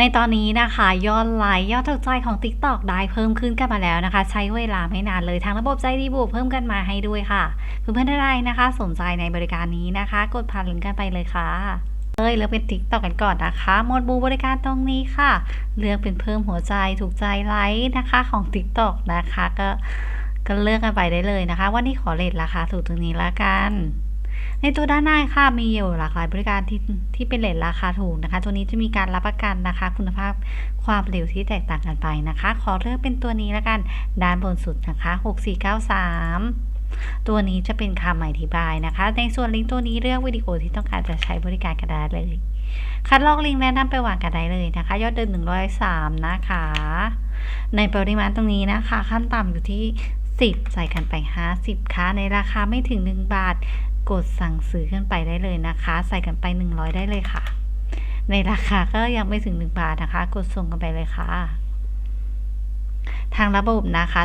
ในตอนนี้นะคะยอดไลค์ยอดถูกใจของ TikTok ได้เพิ่มขึ้นกันมาแล้วนะคะ ใช้เวลาไม่นานเลยทางระบบใจดีบวกเพิ่มกันมาให้ด้วยค่ะ เพื่อนๆท่านใดนะคะ สนใจในบริการนี้นะคะ กดผ่านลิงก์กันไปเลยค่ะเอ้ยเลือกเป็น TikTok กันก่อนนะคะหมดบูบริการตรงนี้ค่ะ เลือกเป็นเพิ่มหัวใจถูกใจไลค์นะคะของ TikTok นะคะ ก็ก็เลือกกันไปได้เลยนะคะ วันนี้ขอเลทราคาถูกตรงนี้ละกัน ในตัวด้านหน้าค่ะมีอยู่หลากหลายบริการที่ที่เป็นเลทราคาถูกนะคะ ตัวนี้จะมีการรับประกันนะคะ คุณภาพความเร็วที่แตกต่างกันไปนะคะ ขอเลือกเป็นตัวนี้และกันด้านบนสุดนะคะ 6493ตัวนี้จะเป็นคำอธิบายนะคะ ในส่วนลิงก์ตัวนี้เลือกวิดีโอที่ต้องการจะใช้บริการกันได้เลย คัดลอกลิงก์แนะนำไปวางกันได้เลยนะคะ ยอดเดิน103 นะคะ ในปริมาณตรงนี้นะคะ ขั้นต่ำอยู่ที่ 10 ใส่กันไป 50 ค่ะ ในราคาไม่ถึง 1 บาท กดสั่งซื้อขึ้นไปได้เลยนะคะ ใส่กันไป 100 ได้เลยค่ะ ในราคาก็ยังไม่ถึง 1 บาทนะคะ กดส่งกันไปเลยค่ะ ทางระบบนะคะ